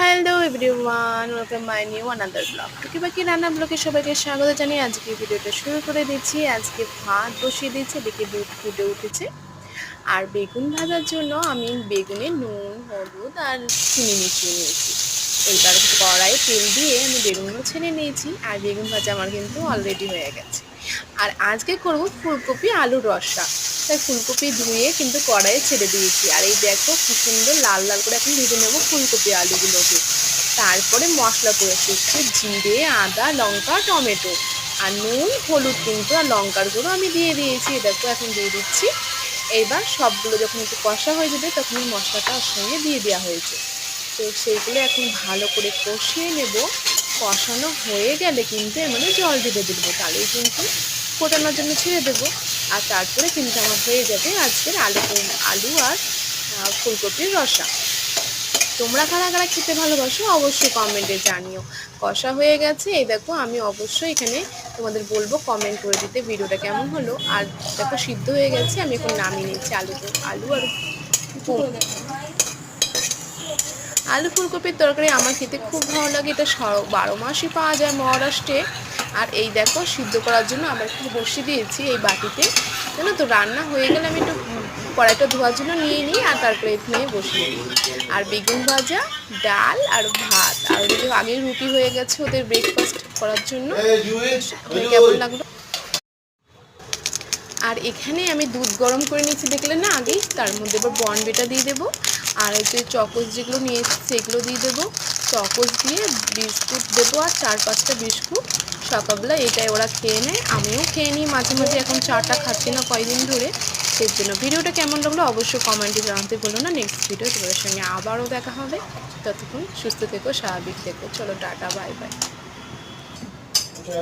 Hello everyone welcome my new another blog টুকি বাকি রান্না ব্লগে সবাইকে স্বাগত জানিয়ে আজকে ভিডিওটা শুরু করে দিচ্ছি। আজকে ভাত বসিয়ে দিচ্ছি এদিকে দুধ ফুটে উঠেছে। আর বেগুন ভাজার জন্য আমি বেগুনে নুন, হলুদ আর চিনি মিশিয়ে নিয়েছি। এইবার কড়াইয়ে তেল দিয়ে আমি বেগুনগুলো ছেড়ে নিয়েছি। আর বেগুন ভাজা আমার কিন্তু অলরেডি হয়ে গেছে। আর আজকে করব ফুলকপি আলুর রসা। তাই ফুলকপি ধুয়ে কিন্তু কড়াইয়ে ছেড়ে দিয়েছি। আর এই দেখো কি সুন্দর লাল লাল করে এখন ভেজে নেব ফুলকপি আলুগুলোকে। তারপরে মশলা করে একটু জিরে, আদা, লঙ্কা, টমেটো। আর নুন, হলুদ কিন্তু আর লঙ্কার গুঁড়ো আমি দিয়ে দিয়েছি। দেখো এখন দিয়ে দিচ্ছি। এবার সবগুলো যখন একটু কষা হয়ে যাবে তখন মশলাটা ওর সঙ্গে দিয়ে দেওয়া হয়েছে। তো সেইগুলো এখন ভালো করে কষিয়ে নেব। কষানো হয়ে গেলে কিন্তু এর মধ্যে জল দিয়ে দেবো তাহলেই কিন্তু ফোটানোর জন্য ছেড়ে দেবো। আর তারপরে কিন্তু আমার হয়ে যাবে আজকের আলু আলু আর ফুলকপির রসা। তোমরা কারা কারা খেতে ভালোবাসো অবশ্যই কমেন্টে জানিও। কষা হয়ে গেছে এই দেখো আমি অবশ্যই এখানে তোমাদের বলব কমেন্ট করে দিতে ভিডিওটা কেমন হলো। আর দেখো সিদ্ধ হয়ে গেছে আমি এখন নামিয়ে নিচ্ছি আলু আলু আর আলু ফুলকপির তরকারি আমার খেতে খুব ভালো লাগে। এটা সর- বারো মাসই পাওয়া যায় মহারাষ্ট্রে। আর এই দেখো সিদ্ধ করার জন্য আবার একটু বসিয়ে দিয়েছি এই বাটিতে। জানো তো রান্না হয়ে গেলে আমি একটু কড়াইটা ধোয়ার জন্য নিয়ে নিই আর তারপরে এখানে বসিয়ে দিই। আর বেগুন ভাজা ডাল আর ভাত। আর ওদিকে আগে রুটি হয়ে গেছে ওদের ব্রেকফাস্ট করার জন্য। মানে কেমন লাগল? আর এখানে আমি দুধ গরম করে নিয়েছি, দেখলে না আগেই? তার মধ্যে এবার বনবিটা দিয়ে দেবো। আর এই যে চকোস যেগুলো নিয়ে সেগুলো দিয়ে দেবো। চকোস দিয়ে বিস্কুট দেবো আর চার পাঁচটা বিস্কুট। সকালবেলা এটাই ওরা খেয়ে নেয়, আমিও খেয়ে নিই মাঝে মাঝে, এখন চাটা খাচ্ছি না কয়দিন ধরে। সেই জন্য ভিডিওটা কেমন লাগল অবশ্যই কমেন্টে জানাতে বলো না। নেক্সট ভিডিও তোমাদের সঙ্গে আবারও দেখা হবে। ততক্ষণ সুস্থ থেকো, স্বাভাবিক থেকো। চলো টাটা বাই বাই